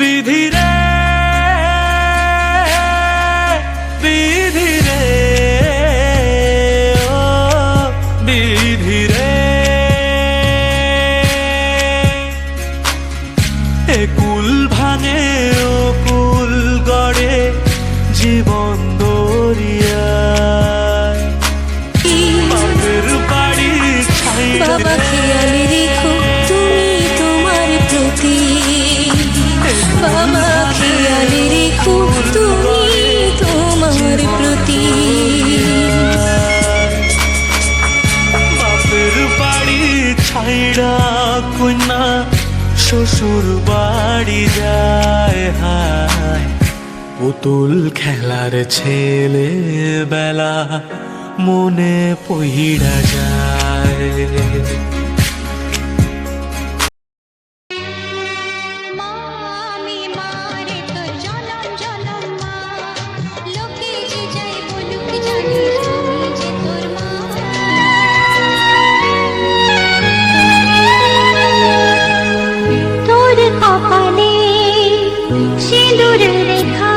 বিধিরে বিধিরে ও বিধিরে এ কুল ভাঙে ও কুল গড়ে জীবন দরিয়ায়। বাড়ি ছাইড়ে বাবা খেয়াল রেখো তুমি তোমার বাড়ি শ্বশুর বাড়ি যায় হায় পুতুল খেলার ছেলে বেলা মনে পইড়া যায় you